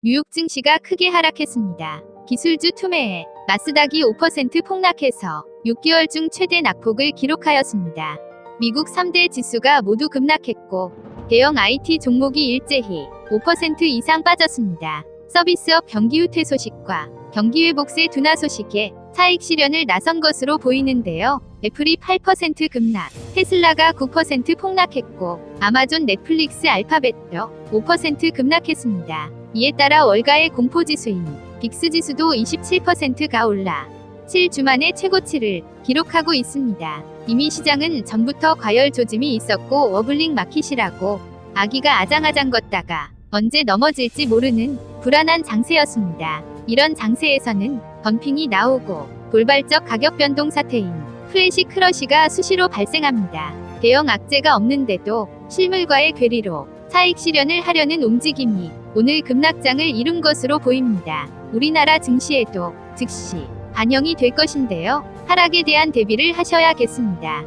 뉴욕 증시가 크게 하락했습니다. 기술주 투매에 나스닥이 5% 폭락해서 6개월 중 최대 낙폭을 기록하였습니다. 미국 3대 지수가 모두 급락했고 대형 IT 종목이 일제히 5% 이상 빠졌습니다. 서비스업 경기 후퇴 소식과 경기 회복세 둔화 소식에 차익 실현을 나선 것으로 보이는데요. 애플이 8% 급락, 테슬라가 9% 폭락했고 아마존 넷플릭스 알파벳도 5% 급락했습니다. 이에 따라 월가의 공포지수인 빅스 지수도 27%가 올라 7주 만에 최고치를 기록하고 있습니다. 이미 시장은 전부터 과열 조짐이 있었고 워블링 마켓이라고 아기가 아장아장 걷다가 언제 넘어질지 모르는 불안한 장세였습니다. 이런 장세에서는 덤핑이 나오고 돌발적 가격 변동 사태인 플래시 크러시가 수시로 발생합니다. 대형 악재가 없는데도 실물과의 괴리로 차익 실현을 하려는 움직임이 오늘 급락장을 이룬 것으로 보입니다. 우리나라 증시에도 즉시 반영이 될 것인데요. 하락에 대한 대비를 하셔야겠습니다.